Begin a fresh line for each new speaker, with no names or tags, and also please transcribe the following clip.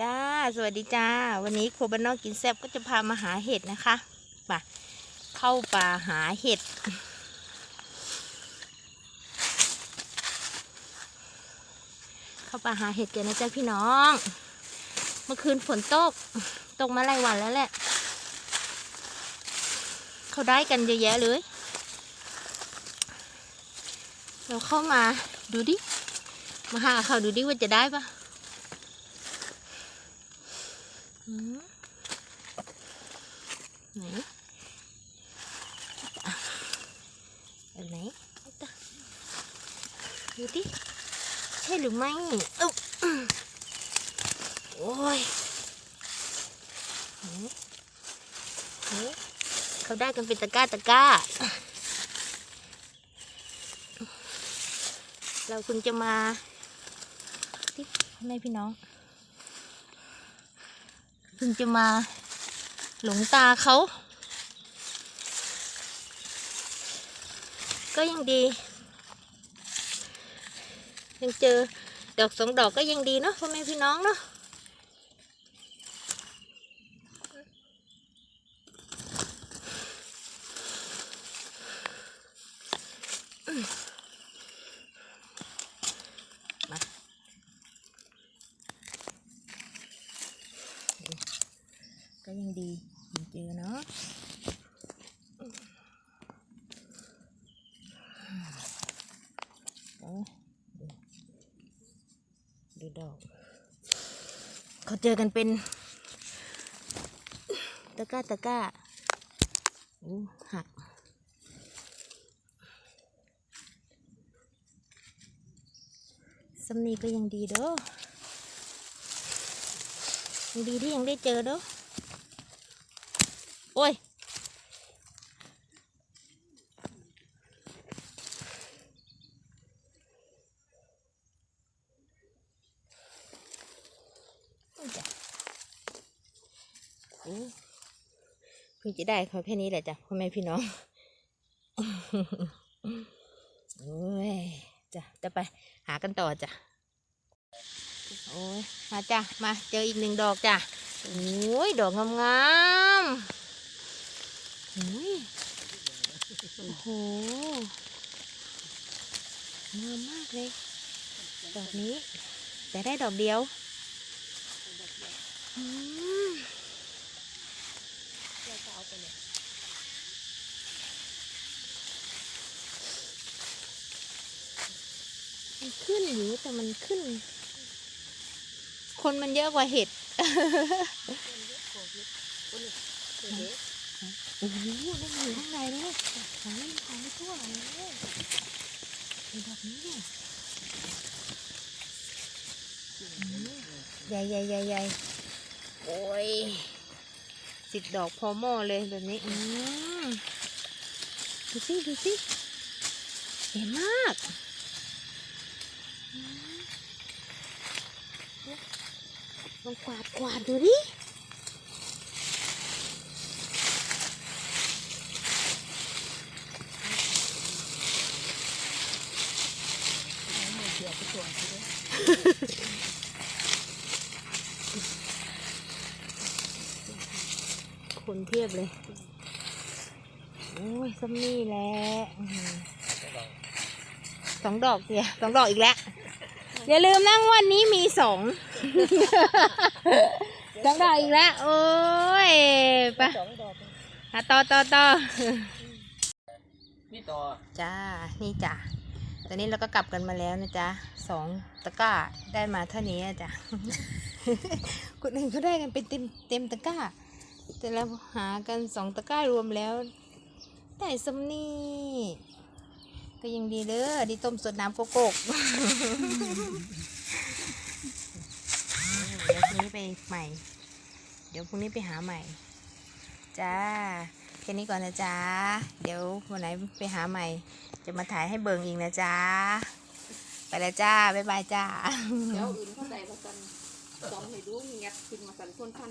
จ้า สวัสดีจ้า วันนี้ครัวบ้านนอกกินแซ่บก็จะพามาหาเห็ดนะคะมาเข้าป่าหาเห็ด เข้าป่าหาเห็ดกันนะจ๊ะพี่น้อง เมื่อคืนฝนตก ตกมาหลายวันแล้วแหละ เขาได้กันเยอะแยะเลย เราเข้ามาดูดิ มาหาเขาดูดิว่าจะได้ปะอืม ไหนอันไหนอาตะดูดิใช่หรือไม่โอ้ยไหเขาได้กันเป็นตะกร้าตะกร้า เราคุณจะมาที่พ่อแม่พี่น้อง คุณจะมาหลงตาเขา ก็ยังดี ยังเจอดอกสองดอกก็ยังดีเนาะพ่อแม่พี่น้องเนาะ ก็ยังดียังเจอเนาะโอ้ดูดอก เขาเจอกันเป็น ตะก้าตะก้าโอ้หักสำนีก็ยังดีเด้อยังดีที่ยังได้เจอเด้อ โอ้ยจ้ะโอ้เพิ่งจะได้เขาแค่นี้แหละจ้ะพ่อแม่พี่น้องโอ้ยจ้ะจะไปหากันต่อจ้ะโอ้ยมาจ้ะมาเจออีกหนึ่งดอกจ้ะโอ้ยดอกงามๆ โอ้ยโอ้โหงามมากเลย ดอกนี้ แต่ได้ดอกเดียวอืมมันขึ้นอยู่แต่มันขึ้น คนมันเยอะกว่าเห็ด โอ้โหนั่นอยู่ข้างในเลยหาเล่นของไม่ทั่วเลยดูแบบนี้เนี่ยใหญ่ใหญ่ใหญ่ใหญ่โอ้ยสิบดอกพอหม้อเลยแบบนี้อืมดูสิดูสิใหญ่มากลองกวาดกวาดดูดิ คนเพียบเลย โอ้ยซัมนี่แหละอื้อหือสองดอกเดียวสองดอกอีกแล้ว อย่าลืมนะงวันนี้มีสองสองดอกอีกแล้ว โอ้ยไปหาต่อต่อต่อ
นี่ต่อ
จ้า นี่จ้ะตอนนี้เราก็กลับกันมาแล้วนะจ๊ะสองตะกร้าได้มาเท่านี้อะจ้ะคนอื่นเขาได้กันเป็นเต็มเต็มตะกร้า แต่เราหากันสองตะกร้ารวมแล้ว ได้สำนี่ก็ยังดีเด้อดีต้มสดน้ำโกโก้เดี๋ยวพรุ่งนี้ไปใหม่ เดี๋ยวพรุ่งนี้ไปหาใหม่ จ้า แค่นี้ก่อนนะจ๊ะเดี๋ยววันไหนไปหาใหม่ จะมาถ่ายให้เบิงอีกนะจ๊ะไปแล้วจ้า บ๊ายบายจ้า
เดี๋ยวอื่นเข้าใจแล้วกันจอมให้ดูเงียบขึ้นมาสันคนพัน